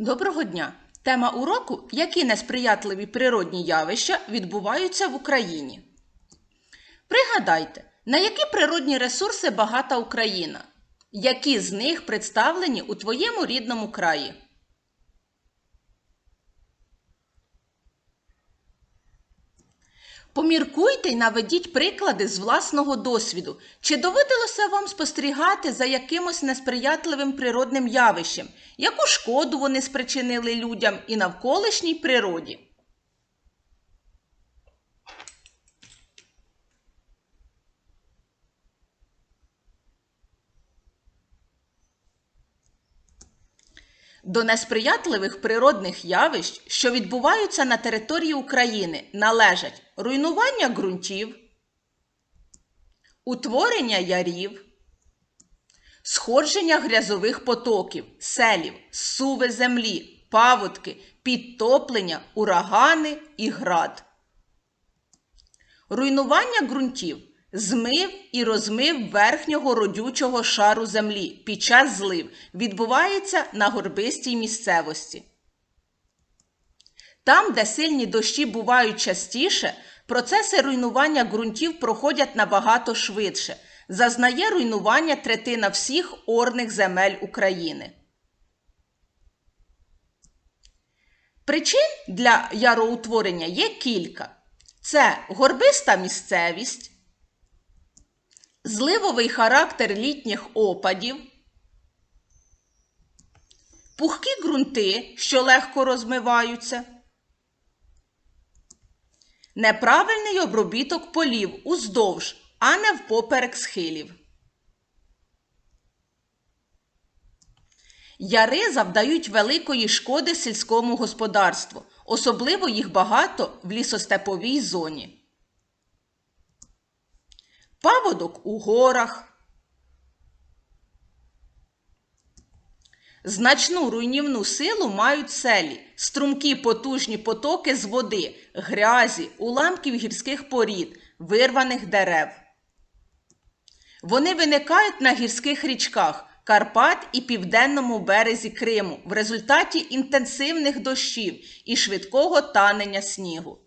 Доброго дня! Тема уроку Які несприятливі природні явища відбуваються в Україні. Пригадайте, на які природні ресурси багата Україна? Які з них представлені у твоєму рідному краї? Поміркуйте й наведіть приклади з власного досвіду. Чи доводилося вам спостерігати за якимось несприятливим природним явищем, яку шкоду вони спричинили людям і навколишній природі? До несприятливих природних явищ, що відбуваються на території України, належать руйнування ґрунтів, утворення ярів, сходження грязових потоків, селів, суви землі, паводки, підтоплення, урагани і град. Руйнування ґрунтів змив і розмив верхнього родючого шару землі під час злив відбувається на горбистій місцевості. Там, де сильні дощі бувають частіше, процеси руйнування ґрунтів проходять набагато швидше. Зазнає руйнування третина всіх орних земель України. Причин для яроутворення є кілька: це горбиста місцевість, зливовий характер літніх опадів, пухкі ґрунти, що легко розмиваються, неправильний обробіток полів уздовж, а не впоперек схилів. Яри завдають великої шкоди сільському господарству, особливо їх багато в лісостеповій зоні. Паводок у горах. Значну руйнівну силу мають селі, струмкі потужні потоки з води, грязі, уламків гірських порід, вирваних дерев. Вони виникають на гірських річках Карпат і південному березі Криму в результаті інтенсивних дощів і швидкого танення снігу.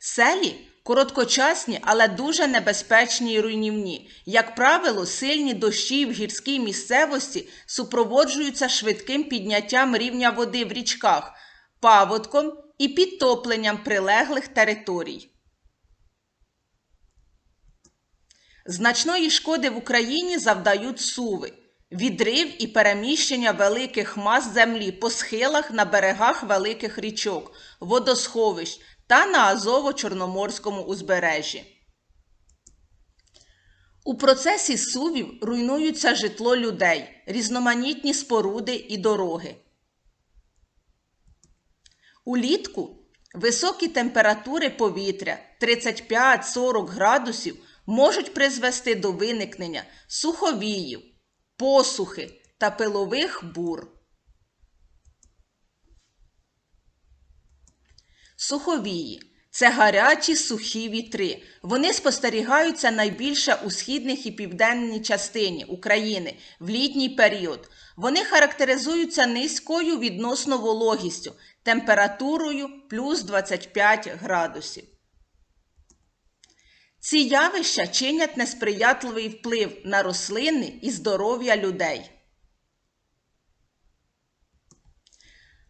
Селі короткочасні, але дуже небезпечні і руйнівні. Як правило, сильні дощі в гірській місцевості супроводжуються швидким підняттям рівня води в річках, паводком і підтопленням прилеглих територій. Значної шкоди в Україні завдають суви, відрив і переміщення великих мас землі по схилах на берегах великих річок, водосховищ та на Азово-Чорноморському узбережжі. У процесі сувів руйнуються житло людей, різноманітні споруди і дороги. Улітку високі температури повітря 35-40 градусів можуть призвести до виникнення суховіїв, посухи та пилових бур. Суховії це гарячі сухі вітри. Вони спостерігаються найбільше у східних і південній частині України в літній період. Вони характеризуються низькою відносно вологістю, температурою плюс 25 градусів. Ці явища чинять несприятливий вплив на рослини і здоров'я людей.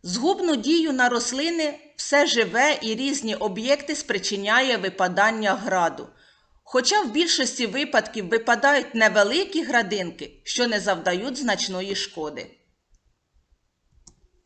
Згубну дію на рослини все живе і різні об'єкти спричиняє випадання граду. Хоча в більшості випадків випадають невеликі градинки, що не завдають значної шкоди.